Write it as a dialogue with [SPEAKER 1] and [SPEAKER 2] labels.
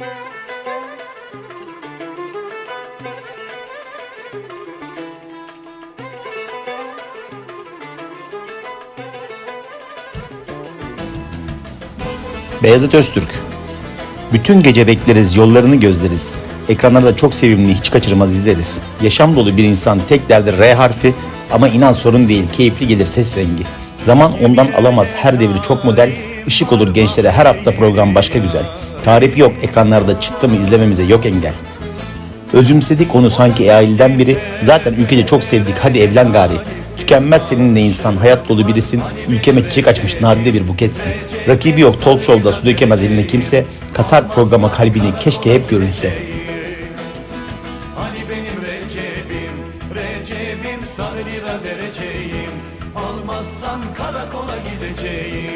[SPEAKER 1] Beyazıt Öztürk. Bütün gece bekleriz, yollarını gözleriz. Ekranlarda çok sevimli, hiç kaçırmaz izleriz. Yaşam dolu bir insan, tek derdi R harfi ama inan sorun değil, keyifli gelir ses rengi. Zaman ondan alamaz, her devri çok model, ışık olur gençlere her hafta program başka güzel. Tarifi yok ekranlarda çıktı mı izlememize yok engel. Özümsedik onu sanki aileden biri. Zaten ülkece çok sevdik hadi evlen gari. Tükenmez seninle insan hayat dolu birisin. Ülkeme çiçek açmış nadide bir buketsin. Rakibi yok talk show'da su dökemez eline kimse. Katar programa kalbini keşke hep görünse. Hani Almazsan karakola gideceğim.